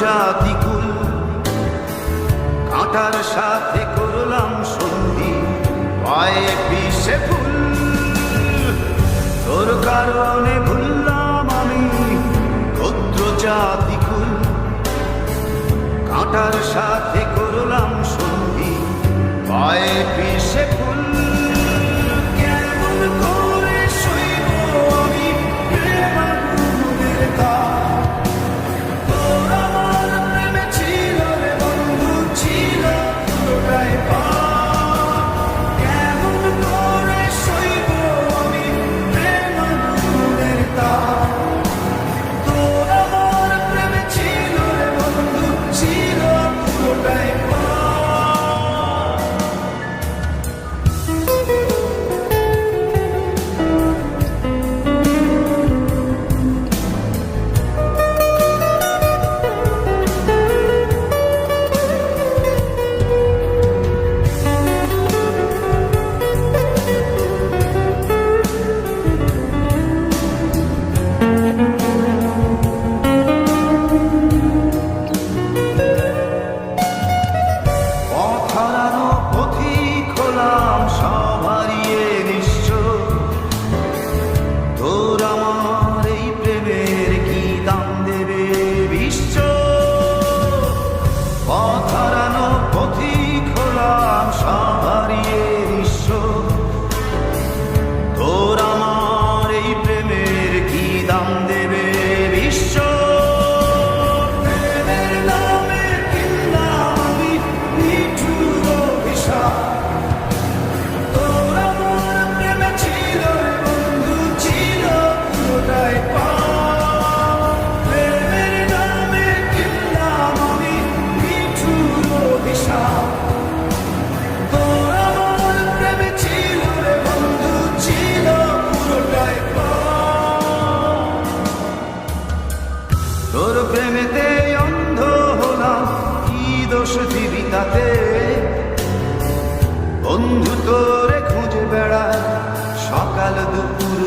জাতিকুল কাঁটার সাথে করলাম সন্ধি, পায়ে পিসে ফুল। তোর কারণে ভুললাম আমি ক্ষুদ্র জাতিকুল কাঁটার সাথে করলাম সন্ধি, পায়ে পিসে ফুল। কেমন করে শৈব আমি প্রেমাগুণের তা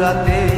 রাতে